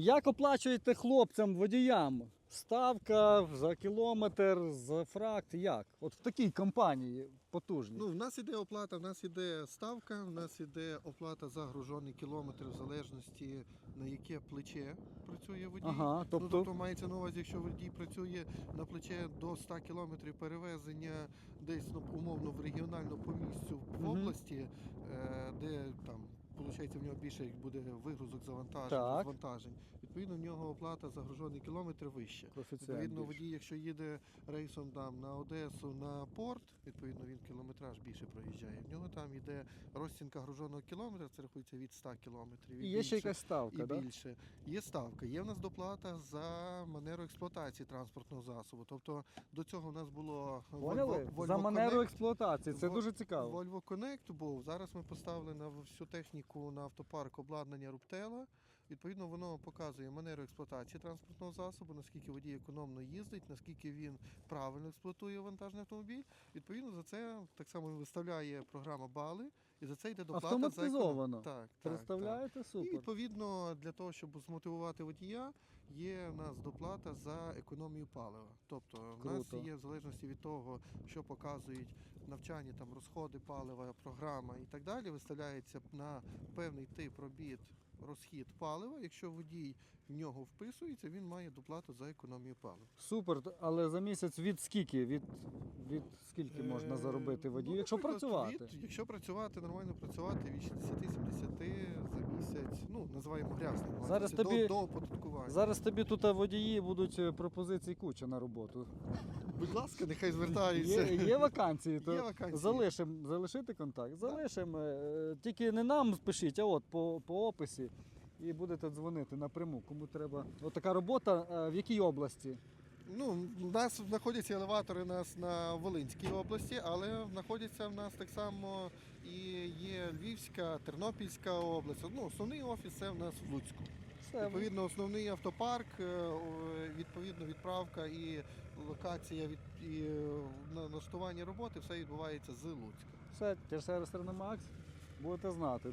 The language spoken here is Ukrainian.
Як оплачуєте хлопцям, водіям? Ставка за кілометр, за фракт, як? От в такій компанії потужній. Ну, в нас іде оплата, в нас іде ставка, в нас іде оплата за гружений кілометр в залежності на яке плече працює водій. ага, Ну, тобто, тобто мається на увазі, якщо водій працює на плече до 100 кілометрів перевезення десь ну, умовно в регіонально по місцю в Мгм. області, е, де там. Получається, в нього більше буде вигрузок завантажень, Так. Відповідно, в нього оплата за гружений кілометр коефіцієнт Відповідно, більший. водій, якщо їде рейсом там на Одесу на порт, відповідно він кілометраж більше проїжджає. В нього там йде розцінка груженого кілометра, це рахується від 100 кілометрів. І є ще більше, якась ставка, і так? більше. Є ставка. Є в нас доплата за манеру експлуатації транспортного засобу. Тобто до цього в нас було Поняли? Volvo- Volvo За манеру Connect. експлуатації. Це Во- дуже цікаво. Volvo Connect був. Зараз ми поставили на всю техніку на автопарк обладнання Руптела. Відповідно, воно показує манеру експлуатації транспортного засобу, наскільки водій економно їздить, наскільки він правильно експлуатує вантажний автомобіль. Відповідно, за це так само виставляє програма бали, і за це йде доплата за Автоматизовано. економ- Так, так, Представляєте? так. І відповідно для того, щоб змотивувати водія, є в нас доплата за економію палива. Тобто в нас є в залежності від того, що показують навчання, там розходи палива, програма і так далі. Виставляється на певний тип робіт розхід палива. Якщо водій в нього вписується, він має доплату за економію палива. Супер, але за місяць від скільки? Від, від скільки можна Е, заробити водію? ну, Якщо працювати. Від, якщо працювати, нормально працювати від 60-70 за місяць. Ну, називаємо грязним. Зараз до, тобі- до оподаткування. Зараз тобі тут водії будуть е, пропозиції куча на роботу. Будь ласка, нехай звертаються. Є, є вакансії, то Є вакансії. залишимо залишити контакт. Залишимо. е, Тільки не нам пишіть, а от по, по описі. І будете дзвонити напряму, кому треба. От така робота е, в якій області? Ну, у нас знаходяться елеватори нас на Волинській області, але знаходяться в нас так само і є Львівська, Тернопільська область. Ну, основний офіс це в нас в Луцьку. Відповідно, основний автопарк, е, відповідно, відправка і локація від і е, налаштування роботи все відбувається з Луцька. все, сервіс Макс, будете знати.